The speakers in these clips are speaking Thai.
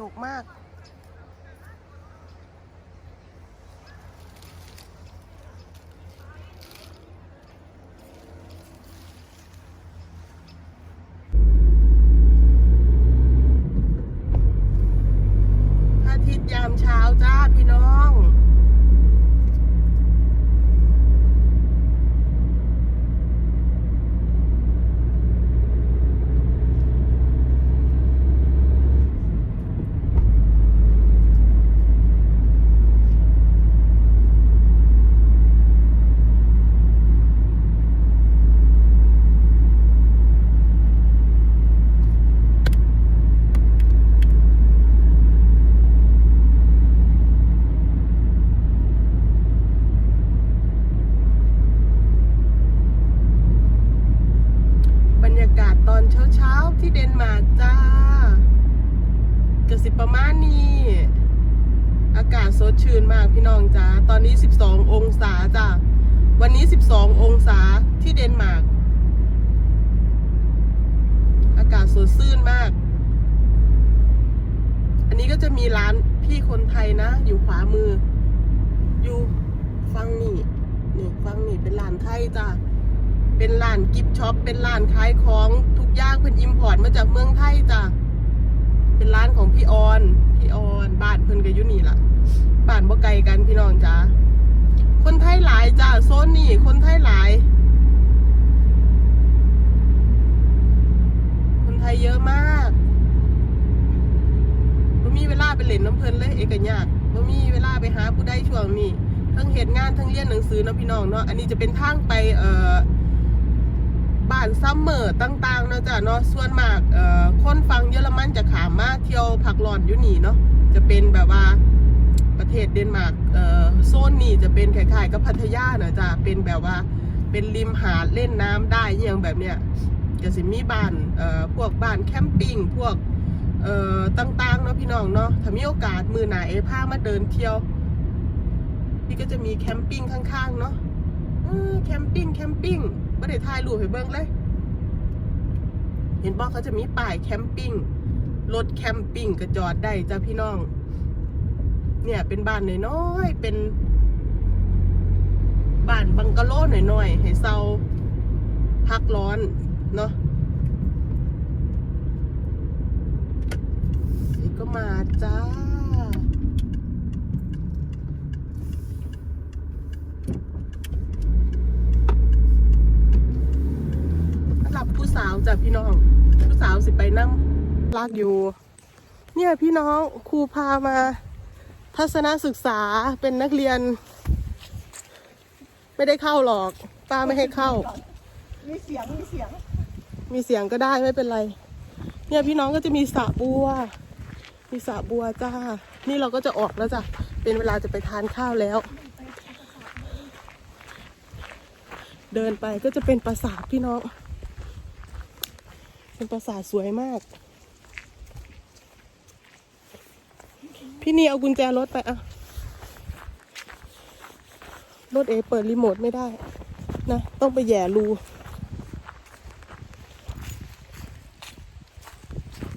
ดกมาก พระอาทิตย์ยามเช้าจ้าพี่น้อง บรรยากาศตอนเช้าๆ ที่เดนมาร์กจ้าเกิดสิประมาณนี้ อากา ศสดชื่นมากพี่น้องจ้าตอนนี้ 12 องศาจ้าวันนี้ 12 องศาที่เดนมาร์กอากาศสดชื่นมาก อันนี้ก็จะมีร้านพี่คนไทยนะ อยู่ขวามือ อยู่ฟังนี่นี่ฟังนี่เป็นร้านไทยจ้าเป็นร้านกิฟช็อปเป็นร้านขายของทุกอย่างเพิ่นอิมพอร์ตมาจากเมืองไทยจ้ะเป็นร้านของพี่ออน พี่ออน บ้านเพิ่นก็อยู่นี่ล่ะ บ้านบ่ไกลกันพี่น้องจ้าคนไทยหลายจ้าโซนนี่คนไทยหลาย คนไทยเยอะมากบ่มีเวลาไปเล่นน้ำเพลินเลยเอกยากบ่มีเวลาไปหาผู้ใดช่วงนี้ทั้งเหตุงานทั้งเรียนหนังสือนะพี่น้องเนาะอันนี้จะเป็นทางไปเอ่อบ้านซัมเมอร์ต่างๆเนาะจ้ะเนาะส่วนมากเอ่อคนฟังเยอรมันจะขามมาเที่ยวพักร้อนอยู่นี่เนาะจะเป็นแบบว่า ประเทศเดนมาร์กโซนนี่จะเป็นคล้ายๆกับพัทยาเนาะจ้ะเป็นแบบว่าเป็นริมหาดเล่นน้ำได้อย่างแบบเนี้ยจะสิมีบ้านพวกบ้านแคมปิ้งพวกต่างๆเนาะพี่น้องเนาะถ้ามีโอกาสมือหนาเอพามาเดินเที่ยวพี่ก็จะมีแคมปิ้งข้างๆเนาะแคมปิ้งแคมปิ้งไม่ได้ถ่ายรูปให้เบิ่งเลย เห็นบอกเขาจะมีป้ายแคมปิ้งรถแคมปิ้งก็จอดได้จ้าพี่น้อง เนี่ยเป็นบ้านน้อยๆเป็นบ้านบังกะโลหน่อยๆให้เซาพักร้อนเนาะนี่ก็มาจ้าหลับผู้สาวจ้ะพี่น้อง ผู้สาวสิไปนั่งลากอยู่ เนี่ยพี่น้องครูพามา ทัศนศึกษาเป็นนักเรียน ไม่ได้เข้าหรอก ป้าไม่ให้เข้า มีเสียงมีเสียง มีเสียงก็ได้ไม่เป็นไร เนี่ยพี่น้องก็จะมีสระบัว มีสระบัวจ้า นี่เราก็จะออกแล้วจ้ะ เป็นเวลาจะไปทานข้าวแล้ว เดินไปก็จะเป็นปราสาทพี่น้อง เป็นปราสาทสวยมาก พี่นี่เอากุญแจรถไปอะรถเอเปิดรีโมทไม่ได้ นะ ต้องไปแย่รู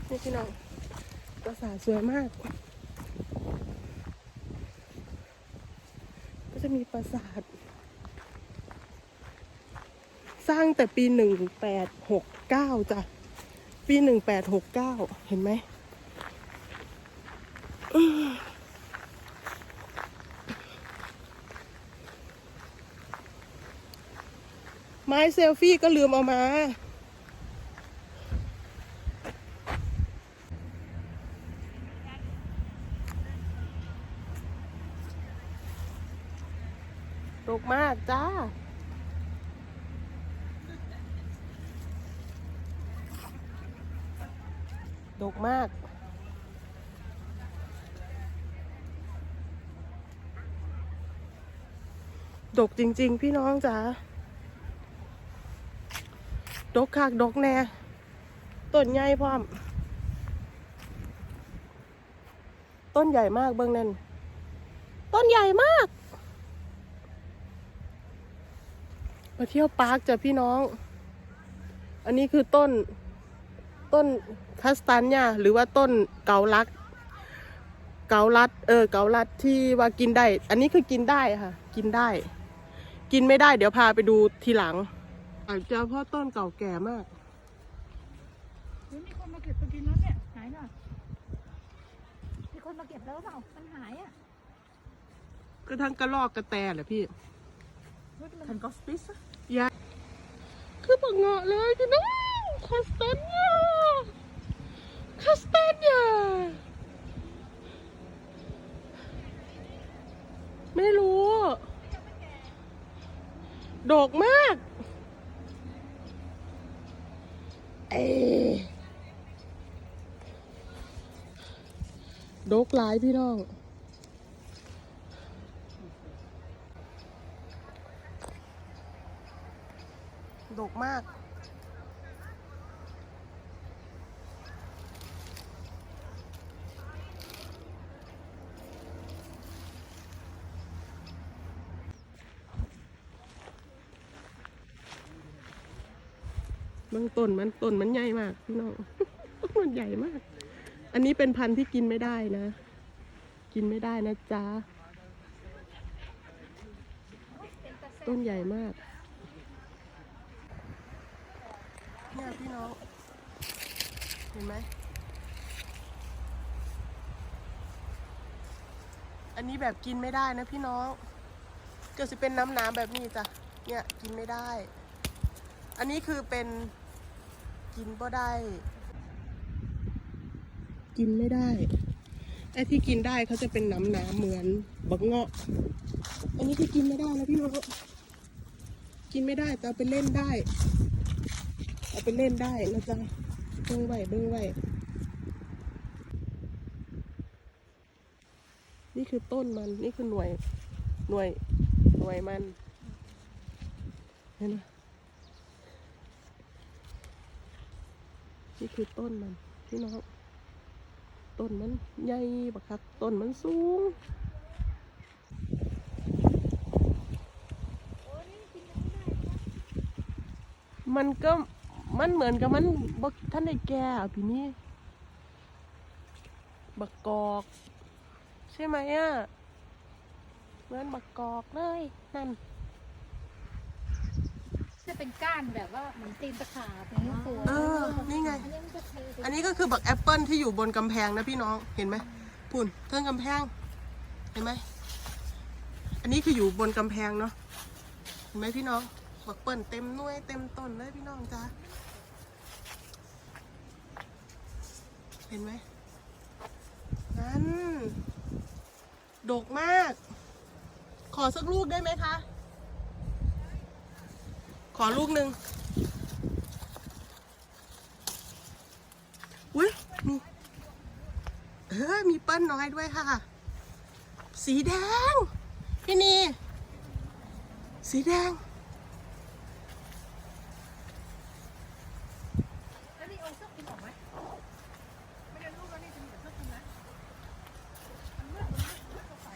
นี่พี่น้องปราสาทสวยมาก ก็จะมีปราสาท สร้างแต่ปีหนึ่งแปดหกเก้าจ้ะ ปีหนึ่งแปดหกเก้าเห็นไหม ไม้เซลฟี่ก็ลืมเอามาตกมากจ้าดกมาก ดกจริง ๆ พี่น้องจ๋าดกคักดกแน่ต้นใหญ่พร้อม ต้นใหญ่มากเบื้องนั่นต้นใหญ่มาก มาเที่ยวปาร์คจ้ะพี่น้อง อันนี้คือต้น ต้นคัสตันยาหรือว่าต้นเกาลักเกาลัด เออ เกาลัดที่ว่ากินได้ อันนี้คือกินได้ค่ะ กินได้ กินไม่ได้เดี๋ยวพาไปดูทีหลังอาจจะเพราะต้นเก่าแก่มากหรือมีคนมาเก็บไปกินแล้วเนี่ยหายหน่อยมีคนมาเก็บแล้วเปล่ามันหายอะก็ทั้งกระลอกกระแตแหละพี่เฮ้ยมันทันก็สปิสยาคือปังเงาะเลยพี่น้องคาสเตนเนียคาสเตนเนียไม่รู้ ดกมากเอดกหลายพี่น้อง ดกมาก บื้องต้นมันต้นมันใหญ่มากพี่น้องต้นมันใหญ่มาก อันนี้เป็นพันธุ์ที่กินไม่ได้นะ กินไม่ได้นะจ๊ะต้นใหญ่มากเนี่ยพี่น้อง เห็นไหม อันนี้แบบกินไม่ได้นะพี่น้อง เกิดจะเป็นน้ำน้ำแบบนี้จ้ะ เนี่ยกินไม่ได้ อันนี้คือเป็น กินบ่ได้ กินไม่ได้ไอ้ที่กินได้เขาจะเป็นน้ำน้ำๆเหมือนบักเงาะ อันนี้ที่กินไม่ได้นะพี่น้องกินไม่ได้แต่เอาไปเล่นได้ เอาไปเล่นได้นะจ๊ะเบิ้งไว้เบิ้งไว้นี่คือต้นมันนี่คือหน่วยหน่วยหน่วยมันเห็นไหม นี่คือต้นมันพี่น้อง ต้นมันใหญ่บักคักต้นมันสูงมันก็มันเหมือนกับมันบกท่านได้แก่อะพี่นี่บักกอก ใช่ไหมอะเหมือนบักกอกเลยนั่นจะเป็นก้านแบบว่าเหมือนตีนตะขาบอย่างนี้สว นี้ก็คือบักแอปเปิลที่อยู่บนกำแพงนะพี่น้อง เห็นไหมปุ่นเทิงกำแพง เห็นไหม อันนี้คืออยู่บนกำแพงเนาะ เห็นไหมพี่น้อง บักเปิลเต็มน่วยเต็มต้นเลยพี่น้องจ้าเห็นไหมนั่น ดกมาก ขอสักลูกได้ไหมคะ ขอลูกหนึ่ง อุ้ยมี เออมีเปิ้ลน้อยด้วยค่ะ สีแดง พี่นีสีแดงแล้วนี่เอาสักกินออกไหมไม่ได้ลูกแล้วนี่จะมีแต่สักกินนะมันมืดมันมืดมันก็ใส่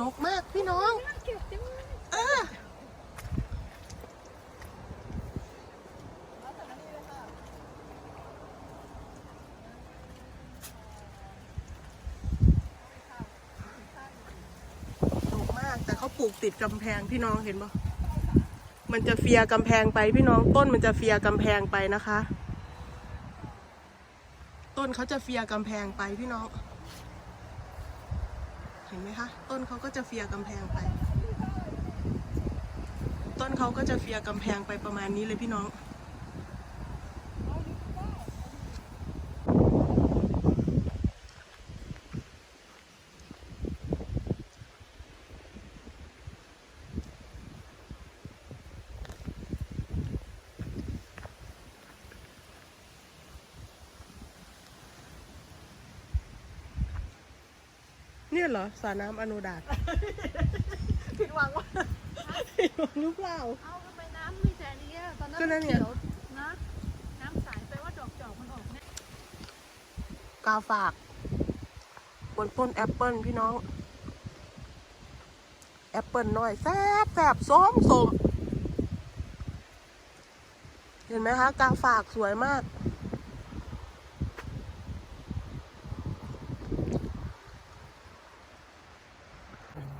ดกมากพี่น้อง มันเก็บจังเลย เออ ดกมาก แต่เขาป ลูกติดกำแพงพี่น้องเห็นปะมันจะเฟียกำแพงไปพี่น้องต้นมันจะเฟียกำแพงไปนะคะ ต้นเขาจะเฟียกำแพงไปพี่น้อง เห็นไหมคะ ต้นเขาก็จะเฟียกำแพงไป ต้นเขาก็จะเฟียกำแพงไปประมาณนี้เลยพี่น้อง เนี่ยเหรอสระน้ำอโนดาตผิดหวังวะผิดหวังหรือเปล่า เอาทำไมน้ำมีแต่อันนี้อะตอนนั้นก็นั่นไง เขียวนะน้ำใสไปว่าดอกจอกมันออกเนี่ยกาฝาก บนต้นแอปเปิลพี่น้อง แอปเปิลน้อยแซบแซบส้มสม เห็นไหมคะ กาฝากสวยมาก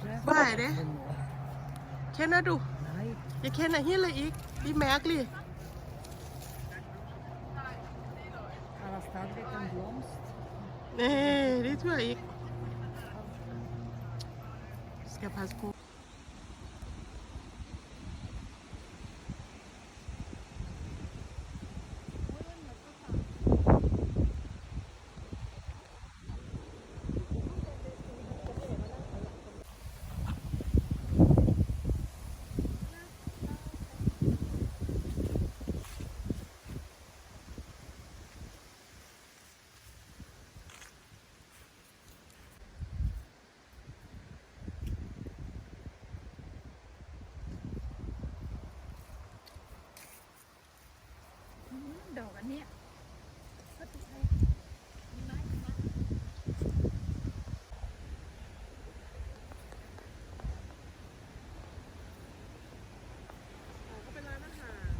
น ว่าเด้ Men, นะดู nej, อย่าเคนอะเฮียเลยอีกดีแม็กลี่ alla stadigvæk en blomst. เน่ได้ถ้วยอี อกอันเนี้ยก็ติดอะไรมีไม้มีไม้ก็เป็นร้านอาหาร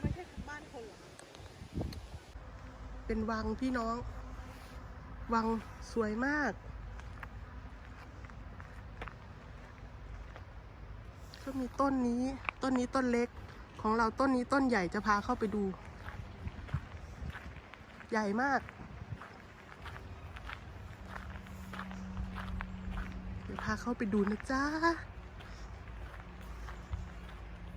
ไม่ใช่บ้านคนเป็นวังพี่น้อง วังสวยมาก ก็มีต้นนี้ ต้นนี้ต้นเล็ก ของเราต้นนี้ต้นใหญ่จะพาเข้าไปดู ใหญ่มาก เดี๋ยวพาเข้าไปดูนะจ๊ะ